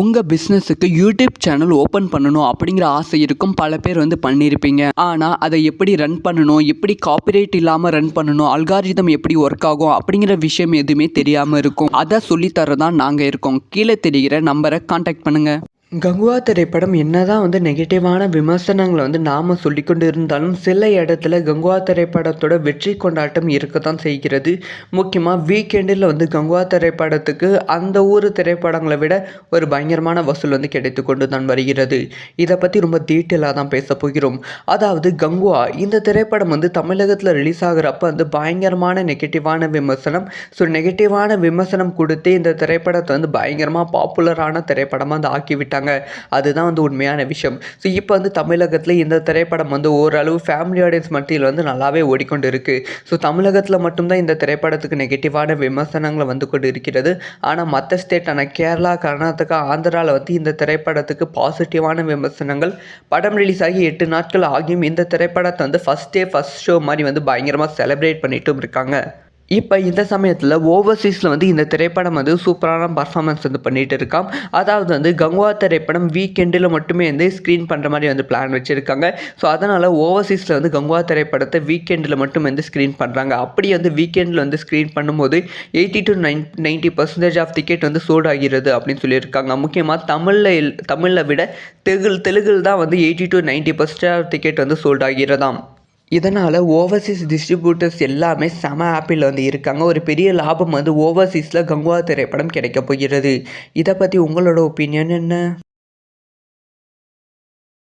உங்கள் பிஸ்னஸுக்கு YouTube channel open பண்ணணும் அப்படிங்கிற ஆசை இருக்கும். பல பேர் வந்து பண்ணியிருப்பீங்க. ஆனால் அதை எப்படி ரன் பண்ணணும்? எப்படி காப்பிரைட் இல்லாமல் ரன் பண்ணணும்? அல்காரிதம் எப்படி ஒர்க் ஆகும்? அப்படிங்கிற விஷயம் எதுவுமே தெரியாமல் இருக்கும். அதை சொல்லித்தரதான் நாங்கள் இருக்கோம். கீழே தெரிகிற நம்பரை காண்டாக்ட் பண்ணுங்கள் கங்குவா திரைப்படம் என்னதான் வந்து நெகட்டிவான விமர்சனங்களை வந்து நாம் சொல்லிக்கொண்டு இருந்தாலும் சில இடத்துல கங்குவா திரைப்படத்தோட வெற்றி கொண்டாட்டம் இருக்க தான் செய்கிறது. முக்கியமாக வீக்கெண்டில் வந்து கங்குவா திரைப்படத்துக்கு அந்த ஊர் திரைப்படங்களை விட ஒரு பயங்கரமான வசூல் வந்து கிடைத்து கொண்டு தான் வருகிறது. இதை பற்றி ரொம்ப டீட்டெயிலாக தான் பேச போகிறோம். அதாவது கங்குவா இந்த திரைப்படம் வந்து தமிழகத்தில் ரிலீஸ் ஆகிறப்ப வந்து பயங்கரமான நெகட்டிவான விமர்சனம். ஸோ நெகட்டிவான விமர்சனம் கொடுத்து இந்த திரைப்படத்தை வந்து பயங்கரமாக பாப்புலரான திரைப்படமாக வந்து ஆக்கி விட்டாங்க அதுதான் வந்து உண்மையான விஷயம். ஸோ இப்போ வந்து தமிழகத்தில் இந்த திரைப்படம் வந்து ஓரளவு ஃபேமிலி ஆடியன்ஸ் மத்தியில் வந்து நல்லாவே ஓடிக்கொண்டு இருக்குது ஸோ தமிழகத்தில் மட்டும்தான் இந்த திரைப்படத்துக்கு நெகட்டிவான விமர்சனங்கள் வந்து கொண்டு இருக்கிறது ஆனால் மற்ற ஸ்டேட்டான கேரளா கர்நாடகா ஆந்திராவில் வந்து இந்த திரைப்படத்துக்கு பாசிட்டிவான விமர்சனங்கள் படம் ரிலீஸ் ஆகி எட்டு நாட்கள் ஆகியும் இந்த திரைப்படத்தை வந்து ஃபஸ்ட் டே ஃபஸ்ட் ஷோ மாதிரி வந்து பயங்கரமாக செலிப்ரேட் பண்ணிட்டும் இருக்காங்க. இப்போ இந்த சமயத்தில் ஓவர்சீஸில் வந்து இந்த திரைப்படம் வந்து சூப்பரான பர்ஃபார்மன்ஸ் வந்து பண்ணிகிட்டு இருக்கான் அதாவது வந்து கங்குவா திரைப்படம் வீக்கெண்டில் மட்டுமே வந்து ஸ்க்ரீன் பண்ணுற மாதிரி வந்து பிளான் வச்சுருக்காங்க. ஸோ அதனால் ஓவர்சீஸில் வந்து கங்குவா திரைப்படத்தை வீக்கெண்டில் மட்டும் வந்து ஸ்க்ரீன் பண்ணுறாங்க அப்படி வந்து வீக்கெண்டில் வந்து ஸ்க்ரீன் பண்ணும்போது eighty to nine ninety percentage of ticket வந்து சோட் ஆகிறது அப்படின்னு சொல்லியிருக்காங்க. முக்கியமாக தமிழில் தமிழில் விட தெலுங்கு தெலுங்கில் தான் வந்து eighty to ninety percentage of ticket வந்து சோல்ட் ஆகிறதாம். இதனால் ஓவர்சீஸ் டிஸ்ட்ரிபியூட்டர்ஸ் எல்லாமே செம ஆப்பில் வந்து இருக்காங்க. ஒரு பெரிய லாபம் வந்து ஓவர்சீஸில் கங்குவா திரைப்படம் கிடைக்க போகிறது. இதை பற்றி உங்களோட ஒப்பீனியன் என்ன?